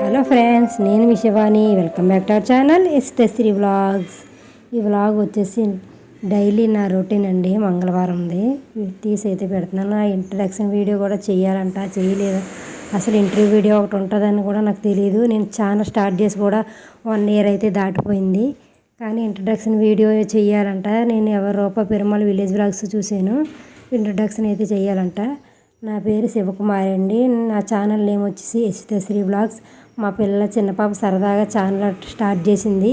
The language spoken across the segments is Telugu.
హలో ఫ్రెండ్స్ నేను మీ Shivani. Welcome back to our channel ఎస్తశ్రీ vlogs ఈ వ్లాగ్ వచ్చేసి డైలీ నా రొటీన్ అండి. మంగళవారంది తీసి అయితే పెడుతున్నాను ఆ ఇంట్రడక్షన్ వీడియో కూడా చేయాలంట చేయలేదు. అసలు ఇంటర్వ్యూ వీడియో ఒకటి ఉంటుందని కూడా నాకు తెలియదు నేను ఛానల్ స్టార్ట్ చేసి కూడా వన్ ఇయర్ అయితే దాటిపోయింది. కానీ ఇంట్రడక్షన్ వీడియో చేయాలంట. నేను ఎవరి రూప పెరుమల విలేజ్ బ్లాగ్స్ చూశాను. ఇంట్రడక్షన్ అయితే చేయాలంట. నా పేరు శివకుమారి అండి. నా ఛానల్ నేమ్ వచ్చేసి యశితశ్రీ బ్లాగ్స్ మా పిల్లల చిన్న పాప సరదాగా ఛానల్ స్టార్ట్ చేసింది.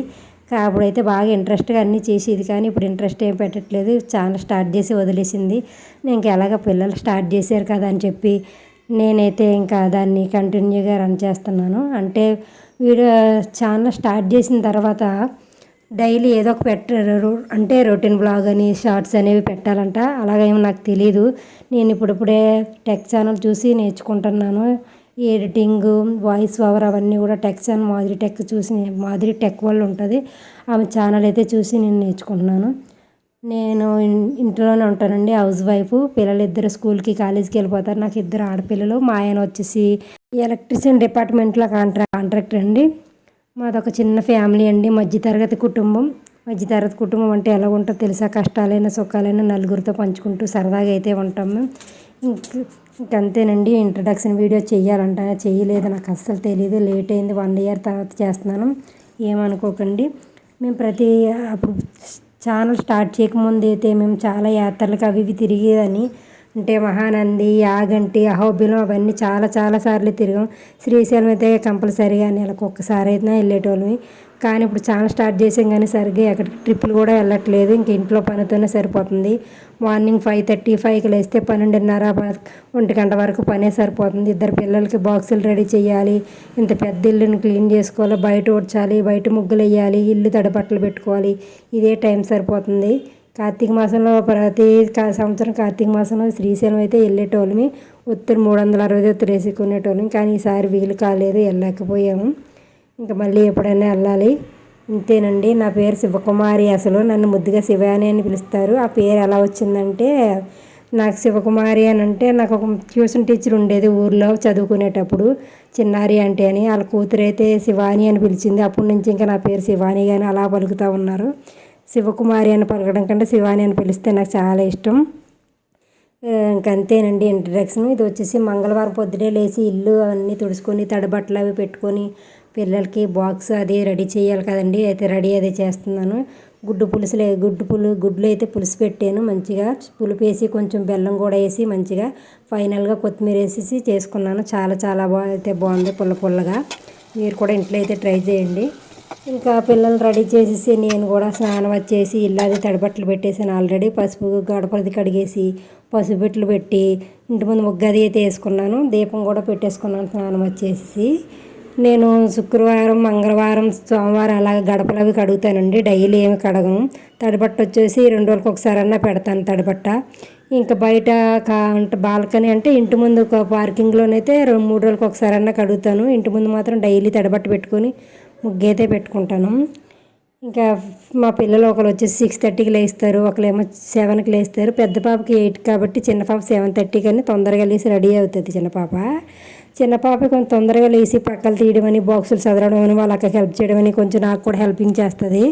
అప్పుడైతే బాగా ఇంట్రెస్ట్గా అన్నీ చేసేది. కానీ ఇప్పుడు ఇంట్రెస్ట్ ఏం పెట్టట్లేదు. ఛానల్ స్టార్ట్ చేసి వదిలేసింది. నేను ఇంకా ఎలాగ పిల్లలు స్టార్ట్ చేశారు కదా అని చెప్పి నేనైతే ఇంకా దాన్ని కంటిన్యూగా రన్ చేస్తున్నాను. అంటే వీడియో ఛానల్ స్టార్ట్ చేసిన తర్వాత డైలీ ఏదో ఒక పెట్టారు అంటే రొటీన్ బ్లాగ్ అని షార్ట్స్ అనేవి పెట్టాలంట. అలాగేమో నాకు తెలియదు నేను ఇప్పుడిప్పుడే టెక్ ఛానల్ చూసి నేర్చుకుంటున్నాను. ఎడిటింగ్ వాయిస్ ఓవర్ అవన్నీ కూడా టెక్స్ అండ్ మాదిరి టెక్ చూసి మాదిరి టెక్ వాళ్ళు ఉంటుంది. ఆమె ఛానల్ అయితే చూసి నేను నేర్చుకుంటున్నాను. నేను ఇంట్లోనే ఉంటానండి హౌస్ వైఫ్. పిల్లలు ఇద్దరు స్కూల్కి కాలేజీకి వెళ్ళిపోతారు. నాకు ఇద్దరు ఆడపిల్లలు. మా ఆయన వచ్చేసి ఎలక్ట్రిషియన్ డిపార్ట్మెంట్లో కాంట్రా కాంట్రాక్టర్ అండి. మాదొక చిన్న ఫ్యామిలీ అండి మధ్యతరగతి కుటుంబం. మధ్యతరగతి కుటుంబం అంటే ఎలా ఉంటుందో తెలుసా? కష్టాలైనా సుఖాలైనా నలుగురితో పంచుకుంటూ సరదాగా అయితే ఉంటాము ఇంకంతేనండి ఇంట్రడక్షన్ వీడియో చేయాలంట చేయలేదు నాకు అస్సలు తెలియదు లేట్ అయింది వన్ ఇయర్ తర్వాత చేస్తున్నాను. ఏమనుకోకండి. మేము ప్రతి అప్పుడు ఛానల్ స్టార్ట్ చేయకముందు అయితే మేము చాలా యాత్రలకు అవి ఇవి తిరిగేదని అంటే మహానంది యాగంటి అహోబిలం అవన్నీ చాలా చాలా సార్లు తిరిగాం. శ్రీశైలం అయితే కంపల్సరీగా నెలకు ఒక్కసారి అయితే వెళ్ళేటోళ్ళమి. కానీ ఇప్పుడు ఛానల్ స్టార్ట్ చేసాం కానీ సరిగ్గా ఎక్కడికి ట్రిప్పులు కూడా వెళ్ళట్లేదు. ఇంక ఇంట్లో పనితోనే సరిపోతుంది. మార్నింగ్ ఫైవ్ థర్టీ ఫైవ్కి లేస్తే పన్నెండున్నర ఒంటి గంట వరకు పనే సరిపోతుంది. ఇద్దరు పిల్లలకి బాక్సులు రెడీ చేయాలి. ఇంత పెద్ద ఇల్లుని క్లీన్ చేసుకోవాలి. బయట ఉడ్చాలి బయట ముగ్గులు వేయాలి. ఇల్లు తడబట్టలు పెట్టుకోవాలి. ఇదే టైం సరిపోతుంది. కార్తీక మాసంలో ప్రతి సంవత్సరం కార్తీక మాసంలో శ్రీశైలం అయితే వెళ్ళేటోళ్ళమి. ఉత్తర మూడు వందల అరవై ఒత్తులు వేసుకునేటోళ్ళం కానీ ఈసారి వీలు కాలేదు. వెళ్ళలేకపోయాము. ఇంకా మళ్ళీ ఎప్పుడైనా వెళ్ళాలి. ఇంతేనండి. నా పేరు శివకుమారి అసలు. నన్ను ముద్దుగా శివాని అని పిలుస్తారు. ఆ పేరు ఎలా వచ్చిందంటే నాకు శివకుమారి అని అంటే నాకు ఒక ట్యూషన్ టీచర్ ఉండేది ఊర్లో చదువుకునేటప్పుడు. చిన్నారి అంటే అని. వాళ్ళ కూతురు అయితే శివాని అని పిలిచింది. అప్పటి నుంచి ఇంకా నా పేరు శివాని కానీ అలా పలుకుతూ ఉన్నారు. శివకుమారి అని పలకడం కంటే శివాని అని పిలిస్తే నాకు చాలా ఇష్టం. ఇంకంతేనండి ఇంట్రడక్షన్. ఇది వచ్చేసి మంగళవారం పొద్దునే లేచి ఇల్లు అవన్నీ తుడుచుకొని తడబట్టలు అవి పెట్టుకొని పిల్లలకి బాక్స్ అది రెడీ చేయాలి కదండి. అయితే రెడీ అది చేస్తున్నాను. గుడ్డు పులుసులే గుడ్డు పులు గుడ్లు అయితే పులుసు పెట్టాను మంచిగా. పులుపు వేసి కొంచెం బెల్లం కూడా వేసి మంచిగా ఫైనల్గా కొత్తిమీర వేసేసి చేసుకున్నాను. చాలా చాలా బాగా అయితే బాగుంది పుల్ల పుల్లగా. మీరు కూడా ఇంట్లో అయితే ట్రై చేయండి. ఇంకా పిల్లల్ని రెడీ చేసేసి నేను కూడా స్నానం వచ్చేసి ఇల్లాది తడిబట్టలు పెట్టేసాను ఆల్రెడీ. పసుపు గడపలది కడిగేసి పసుపు బెట్లు పెట్టి ఇంటి ముందు ముగ్గది అయితే వేసుకున్నాను. దీపం కూడా పెట్టేసుకున్నాను స్నానం వచ్చేసి నేను శుక్రవారం మంగళవారం సోమవారం అలా గడపలు అవి కడుగుతానండి. డైలీ ఏమి కడగను. తడిబట్ట వచ్చేసి రెండు రోజులకు ఒకసారి అన్నా పెడతాను తడిబట్ట. ఇంకా బయట కా అంటే బాల్కనీ అంటే ఇంటి ముందు ఒక పార్కింగ్లోనైతే రెండు మూడు రోజులకు ఒకసారి అన్నా కడుగుతాను. ఇంటి ముందు మాత్రం డైలీ తడిబట్ట పెట్టుకొని ముగ్గైతే పెట్టుకుంటాను. ఇంకా మా పిల్లలు ఒకరు వచ్చేసి సిక్స్ థర్టీకి లేస్తారు. ఒకరేమో సెవెన్కి లేస్తారు. పెద్ద పాపకి ఎయిట్ కాబట్టి చిన్న పాప సెవెన్ థర్టీకి అని తొందరగా లేచి రెడీ అవుతుంది చిన్న పాప. చిన్న పాప కొంచెం తొందరగా లేచి పక్కలు అని బాక్సులు చదవడం అని వాళ్ళకి హెల్ప్ చేయడమని కొంచెం నాకు కూడా హెల్పింగ్ చేస్తుంది.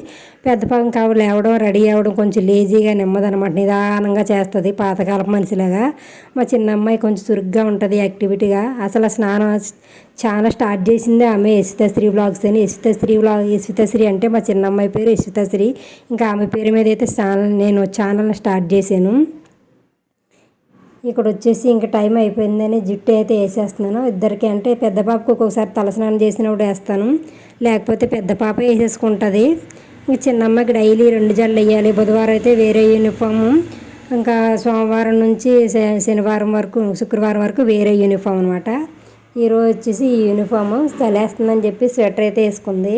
పెద్ద పాపం కావు లేవడం రెడీ అవ్వడం కొంచెం లేజీగా నెమ్మదనమాట నిదానంగా చేస్తుంది. పాతకాలపు మనిషిలాగా. మా చిన్న అమ్మాయి కొంచెం చురుగ్గా ఉంటుంది యాక్టివిటీగా అసలు స్నానం చాలా స్టార్ట్ చేసింది ఆమె యశితశ్రీ బ్లాగ్స్ అని. యశితశ్రీ బ్లాగ్ యశితశ్రీ అంటే మా చిన్న అమ్మాయి పేరు యశితశ్రీ. ఇంకా ఆమె పేరు మీద అయితే ఛానల్ నేను ఛానల్ని స్టార్ట్ చేశాను. ఇక్కడ వచ్చేసి ఇంకా టైం అయిపోయిందని జుట్టు అయితే వేసేస్తున్నాను. ఇద్దరికి అంటే పెద్ద పాపకు ఒక్కొక్కసారి తలస్నానం చేసినప్పుడు వేస్తాను. లేకపోతే పెద్ద పాప వేసేసుకుంటుంది. ఇంకా చిన్న అమ్మకి డైలీ రెండు జళ్ళు వేయాలి. బుధవారం అయితే వేరే యూనిఫాము. ఇంకా సోమవారం నుంచి శనివారం వరకు శుక్రవారం వరకు వేరే యూనిఫామ్ అనమాట ఈరోజు వచ్చేసి ఈ యూనిఫాము చలేస్తుందని చెప్పి స్వెటర్ అయితే వేసుకుంది.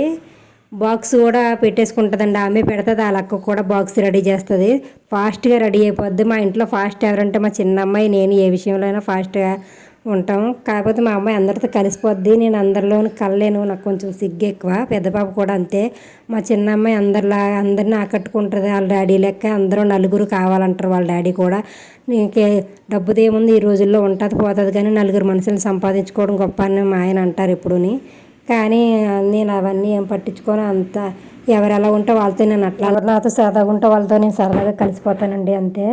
బాక్స్ కూడా పెట్టేసుకుంటుందండి. ఆమె పెడుతుంది వాళ్ళ అక్క కూడా బాక్స్ రెడీ చేస్తుంది. ఫాస్ట్గా రెడీ అయిపోద్ది. మా ఇంట్లో ఫాస్ట్ ఎవరంటే మా చిన్న అమ్మాయి నేను ఏ విషయంలో అయినా ఫాస్ట్గా ఉంటాం కాకపోతే మా అమ్మాయి అందరితో కలిసిపోద్ది. నేను అందరిలోని కలలేను. నాకు కొంచెం సిగ్గు ఎక్కువ. పెద్ద పాప కూడా అంతే. మా చిన్న అమ్మాయి అందరిలా అందరిని ఆకట్టుకుంటుంది. వాళ్ళ డాడీ లెక్క అందరూ నలుగురు కావాలంటారు వాళ్ళ డాడీ కూడా. నీకే డబ్బుదేముంది? ఈ రోజుల్లో ఉంటుంది పోతుంది. కానీ నలుగురు మనుషులను సంపాదించుకోవడం గొప్ప అని మా ఆయన అంటారు ఇప్పుడుని కానీ నేను అవన్నీ ఏం పట్టించుకొని. అంత ఎవరు ఎలా ఉంటే వాళ్ళతో నేను అట్లా నాతో సరదాగా ఉంటే వాళ్ళతో నేను సరదాగా కలిసిపోతానండి అంతే.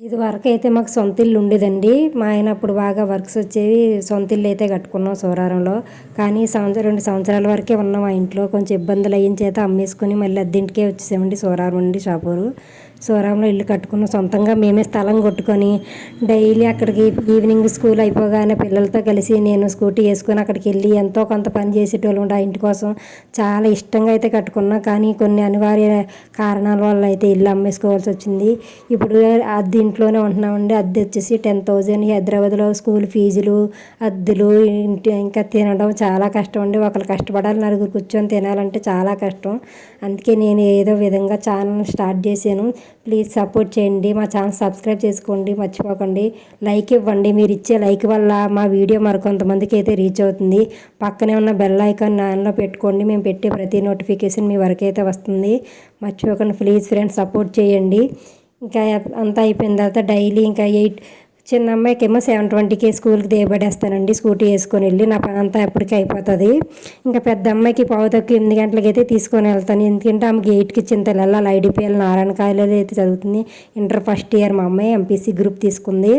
ఇది వరకు అయితే మాకు సొంత ఇల్లు ఉండేదండి. మా ఆయన అప్పుడు బాగా వర్క్స్ వచ్చేవి సొంత ఇల్లు అయితే కట్టుకున్నాం సూరారంలో. కానీ సంవత్సరం రెండు సంవత్సరాల వరకే ఉన్నాం మా ఇంట్లో. కొంచెం ఇబ్బందులు అయిన చేత అమ్మేసుకొని మళ్ళీ అద్దెంటికే వచ్చేసామండి సూరారం నుండి షాపూరు. సూరాంలో ఇల్లు కట్టుకున్నాం. సొంతంగా మేమే స్థలం కొట్టుకొని డైలీ అక్కడికి ఈవినింగ్ స్కూల్ అయిపోగానే పిల్లలతో కలిసి నేను స్కూటీ వేసుకొని అక్కడికి వెళ్ళి ఎంతో కొంత పని చేసేటోళ్ళు ఉండే ఆ ఇంటి కోసం చాలా ఇష్టంగా అయితే కట్టుకున్నాం. కానీ కొన్ని అనివార్య కారణాల వల్ల అయితే ఇల్లు అమ్మేసుకోవాల్సి వచ్చింది. ఇప్పుడు అద్దె ఇంట్లోనే ఉంటున్నామండి. అద్దె వచ్చేసి టెన్ థౌజండ్. హైదరాబాద్లో స్కూల్ ఫీజులు అద్దెలు ఇంటి ఇంకా తినడం చాలా కష్టం అండి. ఒకరు కష్టపడాలి నలుగురు కూర్చొని తినాలంటే చాలా కష్టం. అందుకే నేను ఏదో విధంగా ఛానల్ స్టార్ట్ చేశాను. ప్లీజ్ సపోర్ట్ చేయండి మా ఛానల్ సబ్స్క్రైబ్ చేసుకోండి మర్చిపోకండి. లైక్ ఇవ్వండి మీరు ఇచ్చే లైక్ వల్ల మా వీడియో మరికొంతమందికి అయితే రీచ్ అవుతుంది. పక్కనే ఉన్న బెల్ ఐకాన్ నాన్లో పెట్టుకోండి మేము పెట్టే ప్రతి నోటిఫికేషన్ మీ వరకైతే అయితే వస్తుంది. మర్చిపోకండి ప్లీజ్ ఫ్రెండ్స్ సపోర్ట్ చేయండి. ఇంకా అంతా అయిపోయిన తర్వాత డైలీ ఇంకా ఎయిట్ చిన్న అమ్మాయికి ఏమో సెవెన్ ట్వంటీకి స్కూల్కి దిగబడేస్తానండి స్కూటీ వేసుకొని వెళ్ళి నా పని అంతా ఎప్పటికీ అయిపోతుంది. ఇంకా పెద్ద అమ్మాయికి పావు తక్కువ ఎనిమిది గంటలకి అయితే తీసుకొని వెళ్తాను. ఎందుకంటే ఆమెకి ఎయిట్కి చింతలు వెళ్ళాలి ఐడిపిఎల్ నారాయణ కాలేజీలో అయితే చదువుతుంది. ఇంటర్ ఫస్ట్ ఇయర్ మా అమ్మాయి ఎంపీసీ గ్రూప్ తీసుకుంది.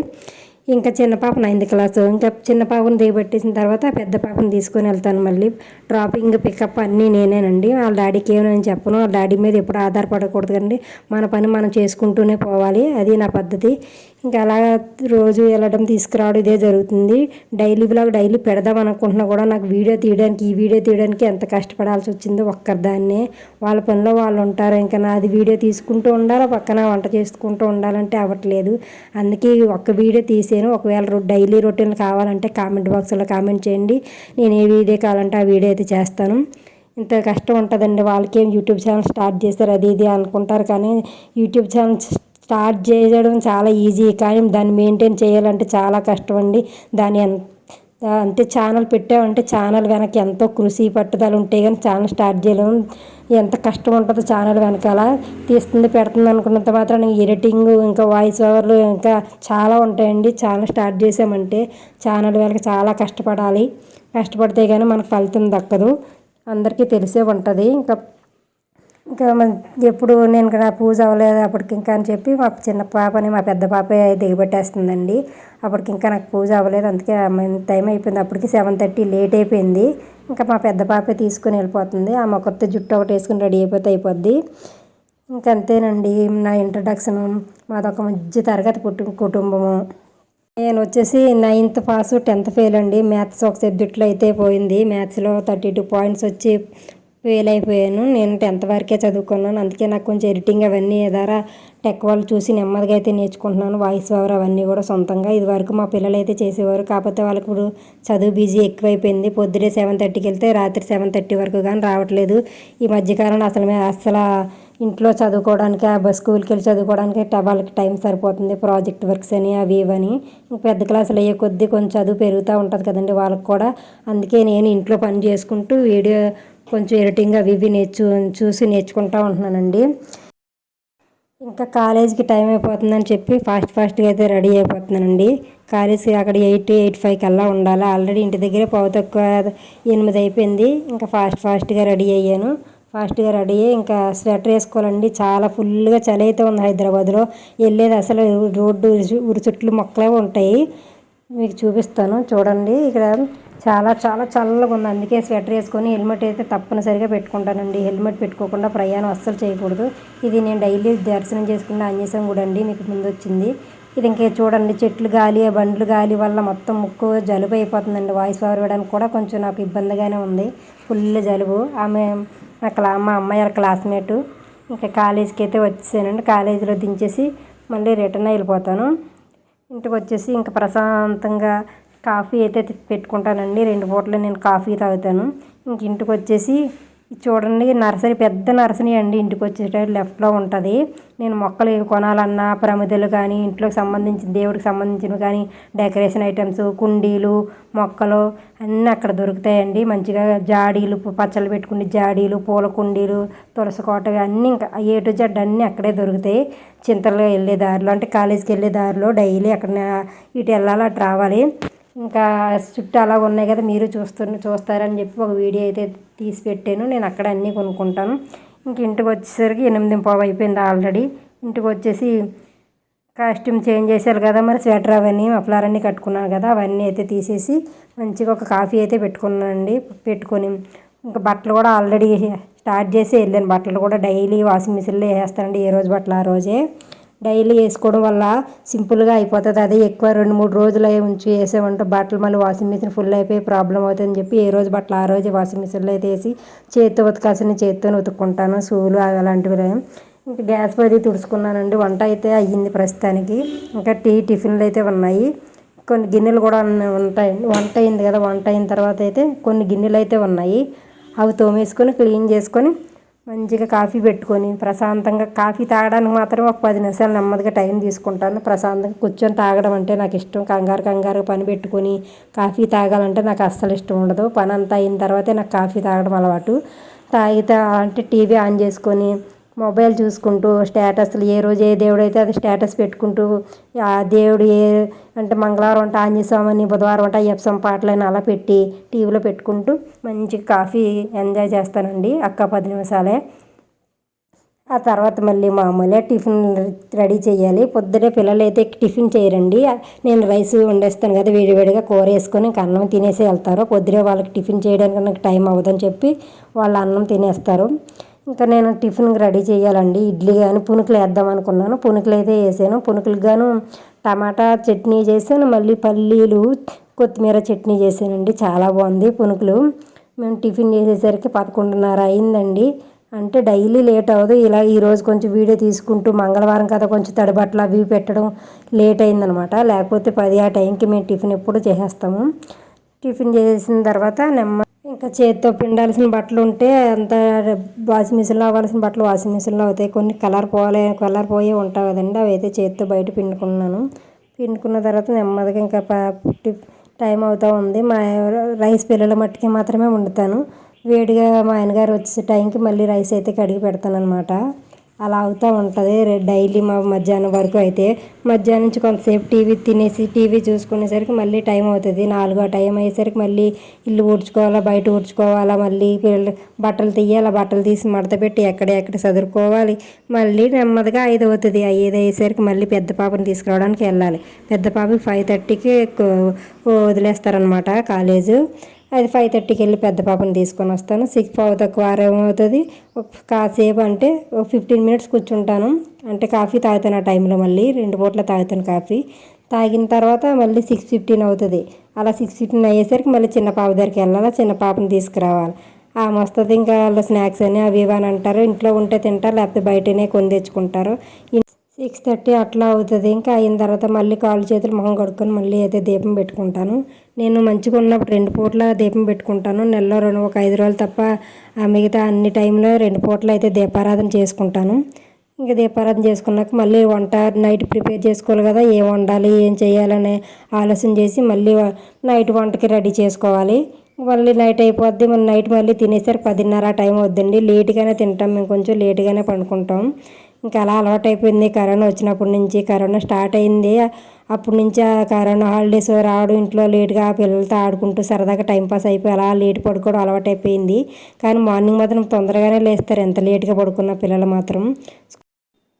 ఇంకా చిన్న పాప నైన్త్ క్లాస్. ఇంకా చిన్న పాపను దిగబెట్టేసిన తర్వాత పెద్ద పాపను తీసుకొని వెళ్తాను మళ్ళీ. డ్రాపింగ్ పికప్ అన్నీ నేనేనండి. వాళ్ళ డాడీకి ఏమని చెప్పను. వాళ్ళ డాడీ మీద ఎప్పుడు ఆధారపడకూడదు కండి మన పని మనం చేసుకుంటూనే పోవాలి. అది నా పద్ధతి. ఇంకా అలా రోజు వెళ్ళడం తీసుకురావడం ఇదే జరుగుతుంది. డైలీ బ్లాగ్ డైలీ పెడదాం అనుకుంటున్నా కూడా నాకు వీడియో తీయడానికి ఈ వీడియో తీయడానికి ఎంత కష్టపడాల్సి వచ్చిందో ఒక్కరిదాన్నే. వాళ్ళ పనిలో వాళ్ళు ఉంటారు. ఇంకా నాది వీడియో తీసుకుంటూ ఉండాలి? పక్కన వంట చేసుకుంటూ ఉండాలంటే అవ్వట్లేదు. అందుకే ఒక్క వీడియో తీసాను. ఒకవేళ డైలీ రొటీన్ కావాలంటే కామెంట్ బాక్స్లో కామెంట్ చేయండి. నేను ఏ వీడియో కావాలంటే ఆ వీడియో అయితే చేస్తాను. ఇంత కష్టం ఉంటుందండి. వాళ్ళకేం యూట్యూబ్ ఛానల్ స్టార్ట్ చేస్తారు? అది ఇది అనుకుంటారు. కానీ యూట్యూబ్ ఛానల్ స్టార్ట్ చేయడం చాలా ఈజీ కానీ దాన్ని మెయింటైన్ చేయాలంటే చాలా కష్టం అండి దాని ఎంత అంటే ఛానల్ పెట్టామంటే ఛానల్ వెనక ఎంతో కృషి పట్టుదల ఉంటే కానీ ఛానల్ స్టార్ట్ చేయలేము. ఎంత కష్టం ఉంటుందో ఛానల్ వెనకాల తీస్తుంది పెడుతుంది అనుకున్నంత మాత్రం ఎడిటింగ్ ఇంకా వాయిస్ ఓవర్లు ఇంకా చాలా ఉంటాయండి. ఛానల్ స్టార్ట్ చేసామంటే ఛానల్ వెనక చాలా కష్టపడాలి. కష్టపడితే కానీ మనకు ఫలితం దక్కదు. అందరికీ తెలిసే ఉంటుంది. ఇంకా ఇంకా ఎప్పుడు నేను నా పూజ అవ్వలేదు అప్పటికి ఇంకా అని చెప్పి మా చిన్న పాపని మా పెద్ద పాప దిగబెట్టేస్తుందండి. అప్పటికి ఇంకా నాకు పూజ అవ్వలేదు అందుకే టైం అయిపోయింది. అప్పటికి సెవెన్ థర్టీ లేట్ అయిపోయింది. ఇంకా మా పెద్ద పాపే తీసుకుని వెళ్ళిపోతుంది. ఆ మొక్కతో జుట్టు ఒకటి వేసుకుని రెడీ అయిపోతే అయిపోద్ది. ఇంకా అంతేనండి నా ఇంట్రడక్షన్ మాదొక మంచి తరగతి పుట్టు కుటుంబము. నేను వచ్చేసి నైన్త్ పాస్ టెన్త్ ఫెయిల్ అండి. మ్యాథ్స్ ఒక సబ్జెక్ట్లో అయితే పోయింది. మ్యాథ్స్లో థర్టీ టూ పాయింట్స్ వచ్చి ఫెయిల్ అయిపోయాను. నేను టెన్త్ వరకే చదువుకున్నాను. అందుకే నాకు కొంచెం ఎడిటింగ్ అవన్నీ ఏదారా టెక్ వాళ్ళు చూసి నెమ్మదిగా అయితే నేర్చుకుంటున్నాను. వాయిస్ ఓవర్ అవన్నీ కూడా సొంతంగా. ఇది వరకు మా పిల్లలు అయితే చేసేవారు. కాకపోతే వాళ్ళకి ఇప్పుడు చదువు బిజీ ఎక్కువైపోయింది. పొద్దునే సెవెన్ థర్టీకి వెళ్తే రాత్రి సెవెన్ థర్టీ వరకు కానీ రావట్లేదు. ఈ మధ్యకాలంలో అసలు అసలు ఇంట్లో చదువుకోవడానికి ఆ బస్ స్కూల్కి వెళ్ళి చదువుకోవడానికి వాళ్ళకి టైం సరిపోతుంది. ప్రాజెక్ట్ వర్క్స్ అని అవి ఇవని పెద్ద క్లాసులు అయ్యే కొద్దీ కొంచెం చదువు పెరుగుతూ ఉంటుంది కదండి వాళ్ళకి కూడా. అందుకే నేను ఇంట్లో పని చేసుకుంటూ వీడియో కొంచెం ఎడిటింగ్ అవి ఇవి నేర్చు చూసి నేర్చుకుంటూ ఉంటున్నానండి. ఇంకా కాలేజీకి టైం అయిపోతుందని చెప్పి ఫాస్ట్ ఫాస్ట్గా అయితే రెడీ అయిపోతున్నానండి. కాలేజీకి అక్కడ ఎయిట్ ఎయిట్ ఫైవ్ కల్లా ఉండాలి. ఆల్రెడీ ఇంటి దగ్గరే పావు తక్కువ ఎనిమిది అయిపోయింది. ఇంకా ఫాస్ట్ ఫాస్ట్గా రెడీ అయ్యాను. ఫాస్ట్గా రెడీ అయ్యి ఇంకా స్వెటర్ వేసుకోవాలండి. చాలా ఫుల్గా చలి అయితే ఉంది హైదరాబాద్లో. వెళ్ళేది అసలు రోడ్డు ఉరి చుట్లు మొక్కలే ఉంటాయి. మీకు చూపిస్తాను. చూడండి ఇక్కడ చాలా చాలా చల్లగా ఉంది. అందుకే స్వెటర్ వేసుకొని హెల్మెట్ అయితే తప్పనిసరిగా పెట్టుకుంటానండి. హెల్మెట్ పెట్టుకోకుండా ప్రయాణం అస్సలు చేయకూడదు. ఇది నేను డైలీ దర్శనం చేసుకున్న ఆంజనేయం కూడా అండి. మీకు ముందు వచ్చింది ఇది ఇంకే చూడండి చెట్లు గాలి బండ్లు గాలి వల్ల మొత్తం ముక్కు జలుబు అయిపోతుందండి. వాయిస్ పవర్ ఇవ్వడానికి కూడా కొంచెం నాకు ఇబ్బందిగానే ఉంది. ఫుల్ జలుబు. ఆమె నా క్లా మా అమ్మాయి వాళ్ళ క్లాస్మేటు ఇంకా కాలేజీకి అయితే వచ్చేసానండి. కాలేజీలో దించేసి మళ్ళీ రిటర్న్ వెళ్ళిపోతాను ఇంటికి వచ్చేసి ఇంకా ప్రశాంతంగా కాఫీ అయితే పెట్టుకుంటానండి. రెండు పూటలు నేను కాఫీ తాగుతాను. ఇంక ఇంటికి వచ్చేసి చూడండి నర్సరీ పెద్ద నర్సరీ అండి ఇంటికి వచ్చేటప్పుడు లెఫ్ట్లో ఉంటుంది. నేను మొక్కలు ఏవి కొనాలన్నా ప్రమిదలు కానీ ఇంట్లోకి సంబంధించిన దేవుడికి సంబంధించినవి కానీ డెకరేషన్ ఐటమ్స్ కుండీలు మొక్కలు అన్నీ అక్కడ దొరుకుతాయండి. మంచిగా జాడీలు పచ్చళ్ళు పెట్టుకునే జాడీలు పూల కుండీలు తులసి కోట అన్నీ ఇంకా ఏ టు జెడ్ అన్నీ అక్కడే దొరుకుతాయి. చింతలు వెళ్ళే దారిలో అంటే కాలేజీకి వెళ్ళే దారిలో డైలీ అక్కడ ఇటు వెళ్ళాలి అటు రావాలి. ఇంకా చుట్టూ అలా ఉన్నాయి కదా మీరు చూస్తు చూస్తారని చెప్పి ఒక వీడియో అయితే తీసి పెట్టాను. నేను అక్కడ అన్నీ కొనుక్కుంటాను. ఇంక ఇంటికి వచ్చేసరికి ఎనిమిది పావు అయిపోయింది ఆల్రెడీ. ఇంటికి వచ్చేసి కాస్ట్యూమ్ చేంజ్ చేశారు కదా మరి స్వెటర్ అవన్నీ మఫ్లార్ అన్నీ కట్టుకున్నాను కదా అవన్నీ అయితే తీసేసి మంచిగా ఒక కాఫీ అయితే పెట్టుకున్నానండి. పెట్టుకొని ఇంకా బట్టలు కూడా ఆల్రెడీ స్టార్ట్ చేసి వెళ్ళాను. బట్టలు కూడా డైలీ వాషింగ్ మిషన్లో వేస్తానండి ఏ రోజు బట్టలు ఆ రోజే. డైలీ వేసుకోవడం వల్ల సింపుల్గా అయిపోతుంది. అదే ఎక్కువ రెండు మూడు రోజులు అయి ఉంచి వేసామంటే బట్టలు మళ్ళీ వాషింగ్ మిషన్ ఫుల్ అయిపోయి ప్రాబ్లం అవుతుందని చెప్పి ఏ రోజు బట్టలు ఆ రోజు వాషింగ్ మిషన్లో అయితే వేసి చేతితో ఉతకాల్సిన చేతితో ఉతుక్కుంటాను. షూలు అలాంటివి ఇంకా గ్యాస్ పది తుడుచుకున్నానండి. వంట అయితే అయ్యింది ప్రస్తుతానికి. ఇంకా టీ టిఫిన్లు అయితే ఉన్నాయి. కొన్ని గిన్నెలు కూడా ఉంటాయి. వంట అయింది కదా వంట అయిన తర్వాత అయితే కొన్ని గిన్నెలు అయితే ఉన్నాయి. అవి తోమేసుకొని క్లీన్ చేసుకొని మంచిగా కాఫీ పెట్టుకొని ప్రశాంతంగా కాఫీ తాగడానికి మాత్రం ఒక పది నిమిషాలు నెమ్మదిగా టైం తీసుకుంటాను. ప్రశాంతంగా కూర్చొని తాగడం అంటే నాకు ఇష్టం. కంగారు కంగారు పని పెట్టుకొని కాఫీ తాగాలంటే నాకు అస్సలు ఇష్టం ఉండదు. పని అంతా అయిన తర్వాతే నాకు కాఫీ తాగడం అలవాటు. తాగితే అంటే టీవీ ఆన్ చేసుకొని మొబైల్ చూసుకుంటూ స్టేటస్లు ఏ రోజు ఏ దేవుడు అయితే అది స్టేటస్ పెట్టుకుంటూ ఆ దేవుడు ఏ అంటే మంగళవారం అంటే ఆంజనేయస్వామి అని బుధవారం అంటే అయ్యప్ప పాటలు పాటలని అలా పెట్టి టీవీలో పెట్టుకుంటూ మంచి కాఫీ ఎంజాయ్ చేస్తానండి అక్క పది నిమిషాలే. ఆ తర్వాత మళ్ళీ మామూలే టిఫిన్ రెడీ చేయాలి. పొద్దునే పిల్లలు అయితే టిఫిన్ చేయరండి. నేను రైస్ వండేస్తాను కదా వేడివేడిగా కూర వేసుకొని ఇంకా అన్నం తినేసి వెళ్తారు. పొద్దునే వాళ్ళకి టిఫిన్ చేయడానికి నాకు టైం అవ్వదని చెప్పి వాళ్ళు అన్నం తినేస్తారు. ఇంకా నేను టిఫిన్కి రెడీ చేయాలండి. ఇడ్లీ కానీ పునుకులు వేద్దాం అనుకున్నాను. పునుకులు అయితే వేసాను. పునుకులకు గాను టమాటా చట్నీ చేశాను. మళ్ళీ పల్లీలు కొత్తిమీర చట్నీ చేశానండి. చాలా బాగుంది పునుకులు. మేము టిఫిన్ చేసేసరికి పదకొండున్నర అయిందండి. అంటే డైలీ లేట్ అవ్వదు. ఇలా ఈరోజు కొంచెం వీడియో తీసుకుంటూ మంగళవారం కదా కొంచెం తడిబట్టలు అవి పెట్టడం లేట్ అయిందనమాట. లేకపోతే పది ఆ టైంకి మేము టిఫిన్ ఎప్పుడు చేసేస్తాము. టిఫిన్ చేసిన తర్వాత నెమ్మ ఇంకా చేతితో పిండాల్సిన బట్టలు ఉంటే అంత వాషింగ్ మిషన్లో అవ్వాల్సిన బట్టలు వాషింగ్ మిషన్లో అవుతాయి. కొన్ని కలర్ పోలే కలర్ పోయే ఉంటాయి కదండి. అవి అయితే చేతితో బయట పిండుకున్నాను. పిండుకున్న తర్వాత నెమ్మదిగా ఇంకా టైం అవుతూ ఉంది. మా రైస్ పిల్లల మట్టికి మాత్రమే వండుతాను. వేడిగా మా ఆయనగారు వచ్చే టైంకి మళ్ళీ రైస్ అయితే కడిగి పెడతాను అనమాట అలా అవుతూ ఉంటుంది. డైలీ మా మధ్యాహ్నం వరకు అయితే. మధ్యాహ్నం నుంచి కొంతసేపు టీవీ తినేసి టీవీ చూసుకునేసరికి మళ్ళీ టైం అవుతుంది. నాలుగో టైం అయ్యేసరికి మళ్ళీ ఇల్లు ఊడ్చుకోవాలా బయట ఊడ్చుకోవాలా మళ్ళీ బట్టలు తీయాలా బట్టలు తీసి మడత పెట్టి ఎక్కడ ఎక్కడ చదువుకోవాలి మళ్ళీ నెమ్మదిగా ఐదు అవుతుంది. ఐదు అయ్యేసరికి మళ్ళీ పెద్ద పాపని తీసుకురావడానికి వెళ్ళాలి. పెద్ద పాపకి ఫైవ్ థర్టీకి వదిలేస్తారనమాట కాలేజు. అది ఫైవ్ థర్టీకి వెళ్ళి పెద్ద పాపని తీసుకొని వస్తాను. సిక్స్ పావు తక్కువ అవుతుంది కాసేపు అంటే ఒక ఫిఫ్టీన్ మినిట్స్ కూర్చుంటాను. అంటే కాఫీ తాగుతాను ఆ టైంలో మళ్ళీ. రెండు పూట్ల తాగుతాను కాఫీ. తాగిన తర్వాత మళ్ళీ సిక్స్ ఫిఫ్టీన్ అవుతుంది. అలా సిక్స్ ఫిఫ్టీన్ అయ్యేసరికి మళ్ళీ చిన్న పాప దగ్గరికి వెళ్ళాలి? చిన్న పాపని తీసుకురావాలి. ఆ వస్తుంది ఇంకా వాళ్ళు స్నాక్స్ అని అవి ఇవి అని అంటారు. ఇంట్లో ఉంటే తింటారు లేకపోతే బయటనే కొని తెచ్చుకుంటారు. సిక్స్ థర్టీ అట్లా అవుతుంది. ఇంకా అయిన తర్వాత మళ్ళీ కాళ్ళు చేతులు మొహం కడుక్కొని మళ్ళీ అయితే దీపం పెట్టుకుంటాను. నేను మంచిగా ఉన్నప్పుడు రెండు పూట్ల దీపం పెట్టుకుంటాను. నెలలో రెండు ఒక ఐదు రోజులు తప్ప మిగతా అన్ని టైంలో రెండు పూట్ల అయితే దీపారాధన చేసుకుంటాను. ఇంకా దీపారాధన చేసుకున్నాక మళ్ళీ వంట నైట్ ప్రిపేర్ చేసుకోవాలి కదా ఏం వండాలి ఏం చేయాలనే ఆలోచన చేసి మళ్ళీ నైట్ వంటకి రెడీ చేసుకోవాలి. మళ్ళీ నైట్ అయిపోద్ది. మళ్ళీ నైట్ మళ్ళీ తినేసరికి పదిన్నర టైం అవుద్దండి. లేట్గానే తింటాం. మేము కొంచెం లేట్గానే పండుకుంటాం. ఇంకా అలా అలవాటైపోయింది. కరోనా వచ్చినప్పటి నుంచి కరోనా స్టార్ట్ అయింది. అప్పటి నుంచి ఆ కరోనా హాలిడేస్ రావడం ఇంట్లో లేట్గా పిల్లలతో ఆడుకుంటూ సరదాగా టైంపాస్ అయిపోయి అలా లేట్ పడుకోవడం అలవాటైపోయింది. కానీ మార్నింగ్ మాత్రం తొందరగానే లేస్తారు. ఎంత లేట్గా పడుకున్న పిల్లలు మాత్రం.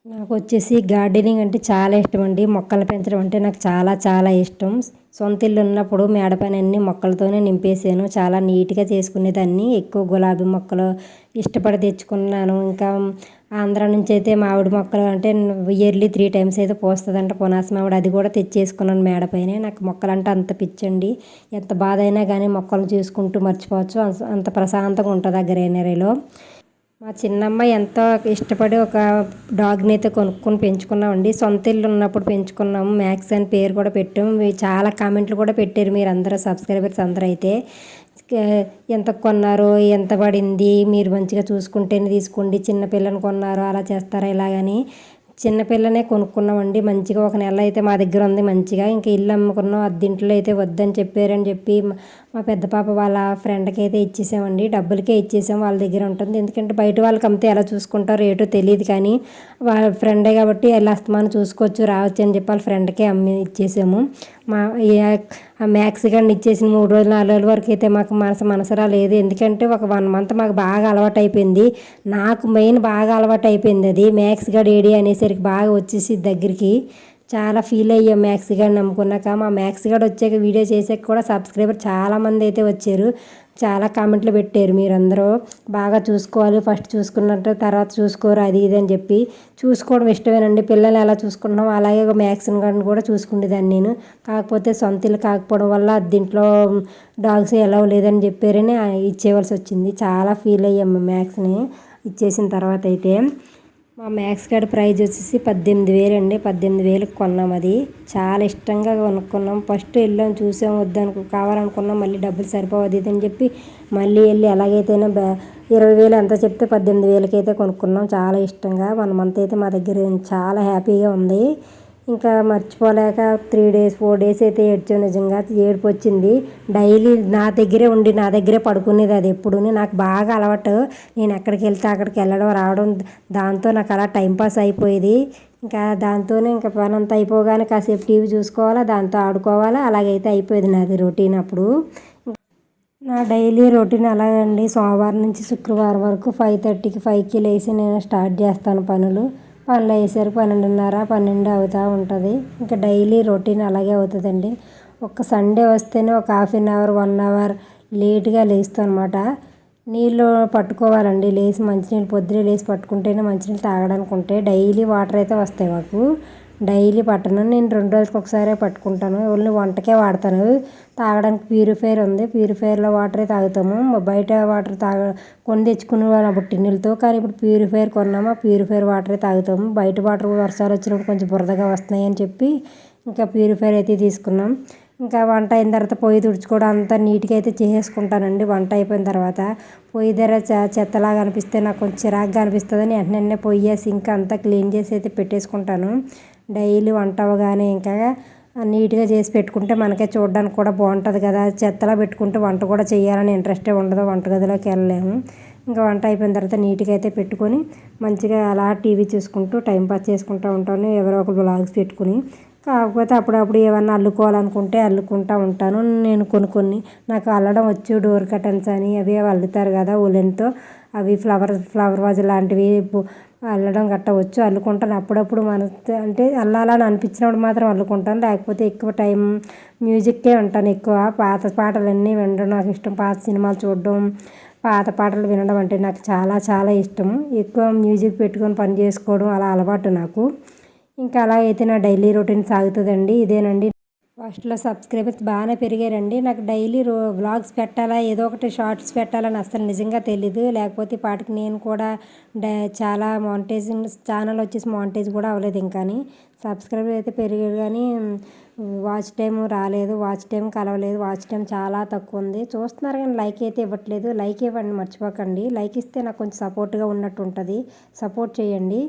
నాకు వచ్చేసి గార్డెనింగ్ అంటే చాలా ఇష్టం అండి మొక్కలు పెంచడం అంటే నాకు చాలా చాలా ఇష్టం. సొంత ఇల్లు ఉన్నప్పుడు మేడ పైన అన్ని మొక్కలతోనే నింపేసాను చాలా నీట్గా చేసుకునేదాన్ని. ఎక్కువ గులాబీ మొక్కలు ఇష్టపడి తెచ్చుకున్నాను. ఇంకా ఆంధ్ర నుంచి అయితే మామిడి మొక్కలు అంటే ఇయర్లీ త్రీ టైమ్స్ అయితే పోస్తుందంట పునాస మామిడి. అది కూడా తెచ్చేసుకున్నాను మేడపైనే నాకు మొక్కలు అంటే అంత పిచ్చండి. ఎంత బాధ అయినా కానీ మొక్కలు చూసుకుంటూ మర్చిపోవచ్చు. అంత ప్రశాంతంగా ఉంటుంది ఆ గ్రీనరీలో. మా చిన్నమ్మ ఎంతో ఇష్టపడి ఒక డాగ్ని అయితే కొనుక్కొని పెంచుకున్నామండి. సొంత ఇల్లు ఉన్నప్పుడు పెంచుకున్నాము. మ్యాక్స్ అని పేరు కూడా పెట్టాము. చాలా కామెంట్లు కూడా పెట్టారు మీరు అందరూ సబ్స్క్రైబర్స్ అందరూ అయితే. ఎంత కొన్నారు ఎంత పడింది మీరు మంచిగా చూసుకుంటేనే తీసుకోండి. చిన్నపిల్లని కొన్నారు అలా చేస్తారా ఇలాగని చిన్నపిల్లనే కొనుక్కున్నామండి. మంచిగా ఒక నెల అయితే మా దగ్గర ఉంది మంచిగా. ఇంకా ఇల్లు అమ్ముకున్నాం. అద్దింట్లో అయితే వద్దని చెప్పారని చెప్పి మా పెద్ద పాప వాళ్ళ ఫ్రెండ్కి అయితే ఇచ్చేసామండి. డబ్బులకే ఇచ్చేసాం. వాళ్ళ దగ్గర ఉంటుంది. ఎందుకంటే బయట వాళ్ళకి అమ్మితే ఎలా చూసుకుంటారో ఏటో తెలియదు కానీ వాళ్ళ ఫ్రెండే కాబట్టి ఎలా అస్తమానం చూసుకోవచ్చు రావచ్చు అని చెప్పి వాళ్ళ ఫ్రెండ్కే అమ్మి ఇచ్చేసాము. మా మ్యాక్స్ కానీ ఇచ్చేసిన మూడు రోజులు నాలుగు రోజుల వరకు అయితే మాకు మనసు మనసరా లేదు. ఎందుకంటే ఒక వన్ మంత్ మాకు బాగా అలవాటు అయిపోయింది. నాకు మెయిన్ బాగా అలవాటు అయిపోయింది అది. మ్యాక్స్ గడ్ ఏడి అనేసరికి బాగా వచ్చేసి దగ్గరికి. చాలా ఫీల్ అయ్యాం మ్యాక్స్ గార్డ్ నమ్ముకున్నాక. మా మ్యాక్స్ గార్డ్ వచ్చాక వీడియో చేసాక కూడా సబ్స్క్రైబర్ చాలామంది అయితే వచ్చారు. చాలా కామెంట్లు పెట్టారు. మీరందరూ బాగా చూసుకోవాలి. ఫస్ట్ చూసుకున్నట్టు తర్వాత చూసుకోరు. అది ఇది అని చెప్పి చూసుకోవడం ఇష్టమేనండి. పిల్లలు ఎలా చూసుకుంటున్నాం అలాగే ఒక మ్యాక్సిన్ గార్డ్ని కూడా చూసుకునేదాన్ని నేను. కాకపోతే సొంత ఇల్లు కాకపోవడం వల్ల దీంట్లో డాగ్స్ ఎలా లేదని చెప్పారని ఇచ్చేవలసి వచ్చింది. చాలా ఫీల్ అయ్యాము మ్యాక్స్ని ఇచ్చేసిన తర్వాత అయితే మా మ్యాక్స్ కార్డ్ ప్రైజ్ వచ్చేసి పద్దెనిమిది వేలు అండి. పద్దెనిమిది వేలకు కొన్నాం అది. చాలా ఇష్టంగా కొనుక్కున్నాం. ఫస్ట్ వెళ్ళాం చూసాం వద్దనుకు కావాలనుకున్నాం మళ్ళీ డబ్బులు సరిపోవద్దు అని చెప్పి మళ్ళీ వెళ్ళి ఎలాగైతేనే ఇరవై వేలు ఎంత చెప్తే పద్దెనిమిది వేలకైతే కొనుక్కున్నాం. చాలా ఇష్టంగా. వన్ మంత్ అయితే మా దగ్గర చాలా హ్యాపీగా ఉంది. ఇంకా మర్చిపోలేక త్రీ డేస్ ఫోర్ డేస్ అయితే ఏడ్చో నిజంగా ఏడుపు వచ్చింది. డైలీ నా దగ్గరే ఉండి నా దగ్గరే పడుకునేది అది ఎప్పుడు నాకు బాగా అలవాటు. నేను ఎక్కడికి వెళ్తే అక్కడికి వెళ్ళడం రావడం దాంతో నాకు అలా టైంపాస్ అయిపోయేది. ఇంకా దాంతోనే ఇంకా పని అంతా అయిపోగానే కాసేపు టీవీ చూసుకోవాలా దాంతో ఆడుకోవాలా అలాగైతే అయిపోయేది నాది రొటీన్ అప్పుడు. నా డైలీ రొటీన్ అలాగండి. సోమవారం నుంచి శుక్రవారం వరకు ఫైవ్ థర్టీకి ఫైవ్కి లేచి నేను స్టార్ట్ చేస్తాను పనులు. పనులు అయ్యేసరికి పన్నెండున్నర పన్నెండు అవుతూ ఉంటుంది. ఇంకా డైలీ రొటీన్ అలాగే అవుతుందండి. ఒక సండే వస్తేనే ఒక half an hour one hour లేట్గా లేస్తాను అనమాట నీళ్ళు పట్టుకోవాలండి. లేచి మంచినీళ్ళు పొద్దునే లేచి పట్టుకుంటేనే మంచినీళ్ళు తాగడానికి ఉంటాయి డైలీ వాటర్ అయితే వస్తాయి మాకు. డైలీ పట్టను. నేను రెండు రోజులకి ఒకసారి పట్టుకుంటాను. ఓన్లీ వంటకే వాడతాను. తాగడానికి ప్యూరిఫైర్ ఉంది. ప్యూరిఫైర్లో వాటరే తాగుతాము. బయట వాటర్ తాగ కొని తెచ్చుకునే వాళ్ళం అప్పుడు టిన్నులతో. కానీ ఇప్పుడు ప్యూరిఫైర్ కొన్నాము ప్యూరిఫైర్ వాటరే తాగుతాము. బయట వాటర్ వర్షాలు వచ్చినప్పుడు కొంచెం బురదగా వస్తున్నాయని చెప్పి ఇంకా ప్యూరిఫైర్ అయితే తీసుకున్నాం. ఇంకా వంట అయిన తర్వాత పొయ్యి తుడుచుకోవడం అంతా నీట్గా అయితే చేసేసుకుంటానండి. వంట అయిపోయిన తర్వాత పొయ్యి దగ్గర చెత్తలాగా అనిపిస్తే నాకు కొంచెం చిరాగ్గా అనిపిస్తుందని వెంటనే పొయ్యి సింక్ అంతా క్లీన్ చేసి అయితే పెట్టేసుకుంటాను. డైలీ వంట అవగానే ఇంకా నీట్గా చేసి పెట్టుకుంటే మనకే చూడడానికి కూడా బాగుంటుంది కదా. చెత్తలా పెట్టుకుంటే వంట కూడా చేయాలని ఇంట్రెస్టే ఉండదు వంటగదిలోకి వెళ్ళలేము. ఇంకా వంట అయిపోయిన తర్వాత నీట్గా అయితే పెట్టుకొని మంచిగా అలా టీవీ చూసుకుంటూ టైంపాస్ చేసుకుంటూ ఉంటాను. ఎవరో ఒకరు బ్లాగ్స్ పెట్టుకుని. కాకపోతే అప్పుడప్పుడు ఏమన్నా అల్లుకోవాలనుకుంటే అల్లుకుంటూ ఉంటాను. నేను కొన్ని కొన్ని నాకు అల్లడం వచ్చు డోర్ కర్టన్స్ అని అవి అల్లుతారు కదా ఉలెన్తో అవి ఫ్లవర్ ఫ్లవర్ వాజ్ లాంటివి అల్లడం గట్ట వచ్చు అల్లుకుంటాను. అప్పుడప్పుడు మన అంటే అల్లాలని అనిపించినప్పుడు మాత్రం అల్లుకుంటాను. లేకపోతే ఎక్కువ టైం మ్యూజిక్కే ఉంటాను ఎక్కువ. పాత పాటలన్నీ వినడం నాకు ఇష్టం. పాత సినిమాలు చూడడం పాత పాటలు వినడం అంటే నాకు చాలా చాలా ఇష్టం. ఎక్కువ మ్యూజిక్ పెట్టుకొని పని చేసుకోవడం అలా అలవాటు నాకు. ఇంకా అలా అయితే నా డైలీ రొటీన్ సాగుతుందండి. ఇదేనండి. ఫస్ట్లో సబ్స్క్రైబర్స్ బాగానే పెరిగారండి. నాకు డైలీ రో వ్లాగ్స్ పెట్టాలా ఏదో ఒకటి షార్ట్స్ పెట్టాలని అసలు నిజంగా తెలీదు. లేకపోతే పాటికి నేను కూడా చాలా మానిటైజ్ ఛానల్ వచ్చేసి మానిటైజ్ కూడా అవ్వలేదు ఇంకా సబ్స్క్రైబర్ అయితే పెరిగారు కానీ వాచ్ టైం రాలేదు వాచ్ టైం కలవలేదు వాచ్ టైం చాలా తక్కువ ఉంది. చూస్తున్నారు కానీ లైక్ అయితే ఇవ్వట్లేదు. లైక్ ఇవ్వండి మర్చిపోకండి. లైక్ ఇస్తే నాకు కొంచెం సపోర్ట్గా ఉన్నట్టు ఉంటుంది. సపోర్ట్ చేయండి.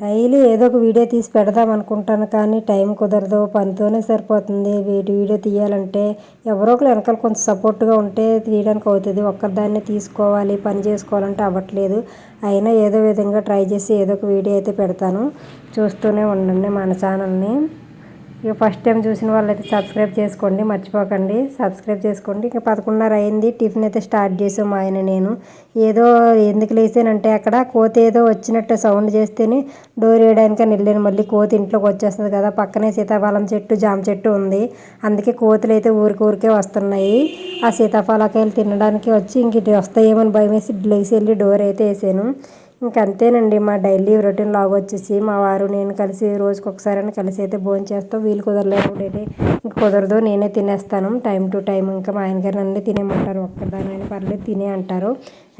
డైలీ ఏదో ఒక వీడియో తీసి పెడదాం అనుకుంటాను కానీ టైం కుదరదు. పనితోనే సరిపోతుంది. వీటి వీడియో తీయాలంటే ఎవరో ఒకరు వెనకాల కొంచెం సపోర్ట్గా ఉంటే తీయడానికి అవుతుంది. ఒక్కరిదాన్ని తీసుకోవాలి పని చేసుకోవాలంటే అవ్వట్లేదు. అయినా ఏదో విధంగా ట్రై చేసి ఏదో ఒక వీడియో అయితే పెడతాను. చూస్తూనే ఉండండి మన ఛానల్ని. ఇక ఫస్ట్ టైం చూసిన వాళ్ళైతే సబ్స్క్రైబ్ చేసుకోండి మర్చిపోకండి. సబ్స్క్రైబ్ చేసుకోండి. ఇంకా పదకొండున్నర అయింది. టిఫిన్ అయితే స్టార్ట్ చేసాం మా ఆయన నేను. ఏదో ఎందుకు లేసానంటే అక్కడ కోతి ఏదో వచ్చినట్టు సౌండ్ చేస్తేనే డోర్ వేయడానికి వెళ్ళాను. మళ్ళీ కోతి ఇంట్లోకి వచ్చేస్తుంది కదా. పక్కనే సీతాఫలం చెట్టు జామ చెట్టు ఉంది. అందుకే కోతులు అయితే ఊరికి ఊరికే వస్తున్నాయి. ఆ సీతాఫలకాయలు తినడానికి వచ్చి ఇంక వస్తాయేమని భయం వేసి లేచి వెళ్ళి డోర్ అయితే వేసాను. ఇంక అంతేనండి మా డైలీ రొటీన్ లాగా వచ్చేసి మా వారు నేను కలిసి రోజుకి ఒకసారి కలిసి అయితే భోజనం చేస్తాం. వీలు కుదరలేకపోతే ఇంక కుదరదు నేనే తినేస్తాను. టైం టు టైం ఇంకా మా ఆయనగారు నన్ను తినేమంటారు ఒక్కదానైనా పర్లేదు తినే అంటారు.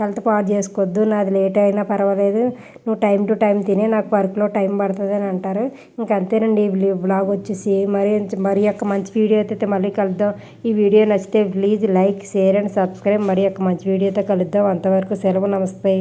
హెల్త్ పాడు చేసుకోవద్దు. నాది లేట్ అయినా పర్వాలేదు. నువ్వు టైం టు టైం తినే నాకు వర్క్లో టైం పడుతుంది అని అంటారు. ఇంకంతేనండి. ఈ బ్లాగ్ వచ్చేసి మరి మరి యొక్క మంచి వీడియో అయితే మళ్ళీ కలుద్దాం. ఈ వీడియో నచ్చితే please like share and subscribe. మరి యొక్క మంచి వీడియోతో కలుద్దాం. అంతవరకు సెలవు నమస్తే.